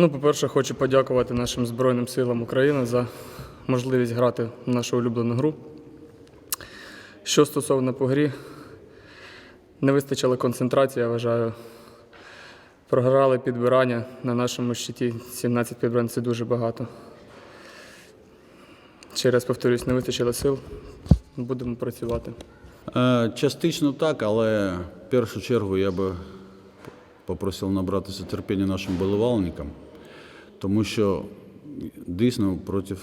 Ну, по-перше, хочу подякувати нашим Збройним силам України за можливість грати в нашу улюблену гру. Що стосовно по грі, не вистачило концентрації, я вважаю. Програли підбирання на нашому щиті 17 підбирань це дуже багато. Ще раз повторюсь, не вистачило сил. Будемо працювати. Е, Частично так, але в першу чергу я би попросив набратися терпіння нашим болівальникам, тому що дійсно проти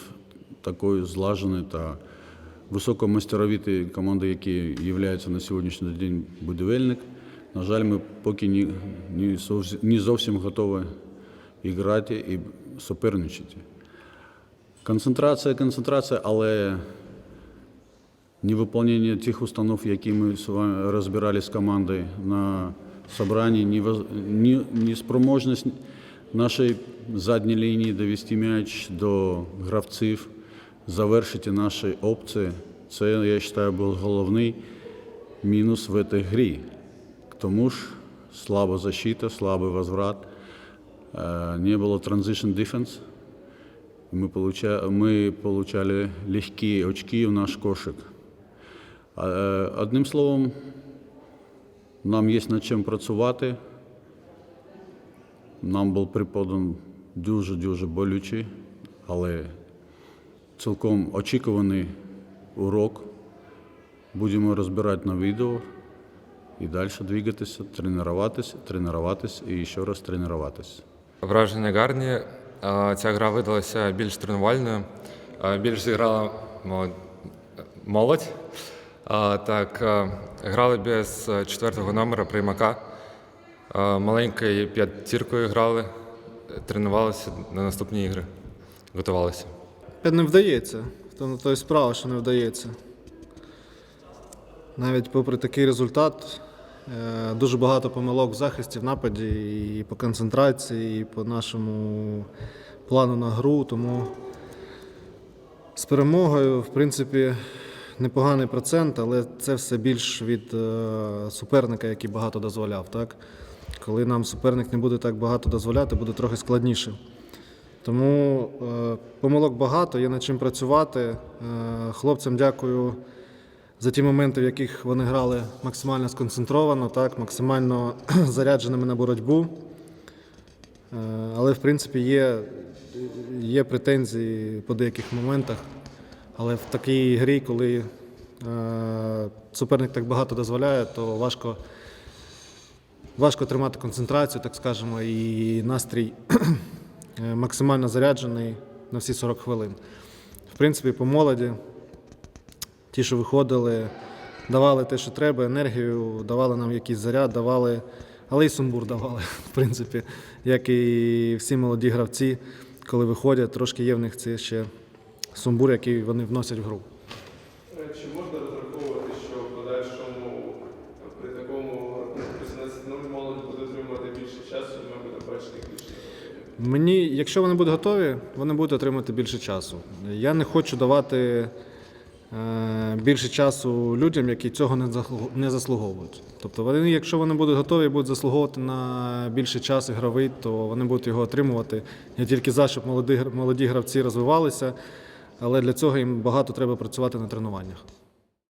такої злаженої та високомайстеровітої команди, які є на сьогоднішній день будівельник, на жаль, ми поки не, зовсім, готові грати і суперничати. Концентрація, концентрація, але невыполнение тих установ, які ми з вами розбирали з командою на собранні, невоз- не- нашої задньої лінії довести м'яч до гравців, завершити наші опції. Це, я вважаю, був головний мінус в цій грі. Тому ж слаба защита, слабий возврат, е, не було transition defense. Мы, получа... мы получали легкі очки в наш кошик. Е, Одним словом, нам є над чим працювати. Нам був преподан дуже-дуже болючий, але цілком очікуваний урок. Будемо розбирати на відео і далі двигатися, тренуватися, тренуватися і ще раз тренуватися. Враження гарні. Ця гра видалася більш тренувальною, більш зіграла молодь. Так, грали без е, четвертого номера приймака. Маленькою п'ятіркою грали, тренувалися на наступні ігри, готувалися. Не вдається. То, то і справа, що не вдається. Навіть попри такий результат, е, дуже багато помилок в захисті, в нападі, і по концентрації, і по нашому плану на гру. Тому з перемогою, в принципі, непоганий процент, але це все більш від е, суперника, який багато дозволяв. Так? Коли нам суперник не буде так багато дозволяти, буде трохи складніше. Тому е, помилок багато, є над чим працювати. Е, хлопцям дякую за ті моменти, в яких вони грали максимально сконцентровано, так, максимально зарядженими на боротьбу. Е, але, в принципі, є, є претензії по деяких моментах. Але в такій грі, коли е, суперник так багато дозволяє, то важко, важко тримати концентрацію, так скажемо, і настрій е, максимально заряджений на всі 40 хвилин. В принципі, по молоді, ті, що виходили, давали те, що треба, енергію, давали нам якийсь заряд, давали, але і сумбур давали, в принципі, як і всі молоді гравці, коли виходять, трошки є в них це ще сумбур, який вони вносять в гру. Е, Чи можна розраховувати, що подальшому при такому рахунку 18-0 молодь буде отримувати більше часу, ми будемо бачити більше? Мені, якщо вони будуть готові, вони будуть отримати більше часу. Я не хочу давати е, більше часу людям, які цього не заслуговують. Тобто, вони, якщо вони будуть готові і будуть заслуговувати на більше час ігровий, то вони будуть його отримувати. Я тільки за, щоб молоді, молоді гравці розвивалися, але для цього їм багато треба працювати на тренуваннях.